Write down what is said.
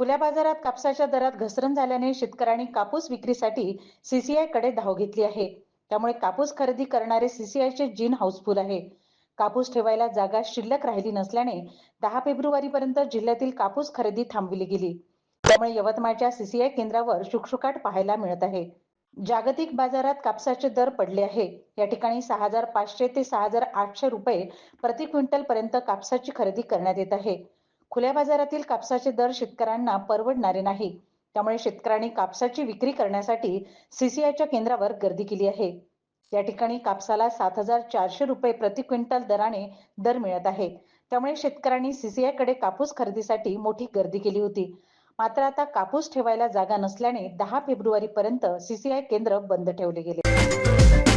खुल्या बाजारात कापसाच्या दरात घसरण झाल्याने शेतकऱ्यांनी कापूस विक्रीसाठी सीसीआयकडे धाव घेतली आहे. त्यामुळे कापूस खरेदी करणारे सीसीआयचे जीन हाऊसफुल आहे. कापूस ठेवायला जागा शिल्लक राहिली नसल्याने दहा फेब्रुवारी पर्यंत जिल्ह्यातील कापूस खरेदी थांबविली गेली. त्यामुळे यवतमाळच्या सीसीआय केंद्रावर शुकशुकाट पाहायला मिळत आहे. जागतिक बाजारात कापसाचे दर पडले आहे. या ठिकाणी सहा हजार पाचशे ते सहा हजार आठशे रुपये प्रति क्विंटल पर्यंत कापसाची खरेदी करण्यात येत आहे. खुल्या बाजारातील कापसाचे दर शेतकऱ्यांना परवडणारे नाही. त्यामुळे शेतकऱ्यांनी कापसाची विक्री करण्यासाठी सीसीआयच्या केंद्रावर गर्दी केली आहे. या ठिकाणी कापसाला सात हजार चारशे रुपये प्रति क्विंटल दराने दर मिळत आहे. त्यामुळे शेतकऱ्यांनी सीसीआयकडे कापूस खरेदीसाठी मोठी गर्दी केली होती. मात्र आता कापूस ठेवायला जागा नसल्याने दहा फेब्रुवारी पर्यंत सीसीआय केंद्र बंद ठेवले गेले.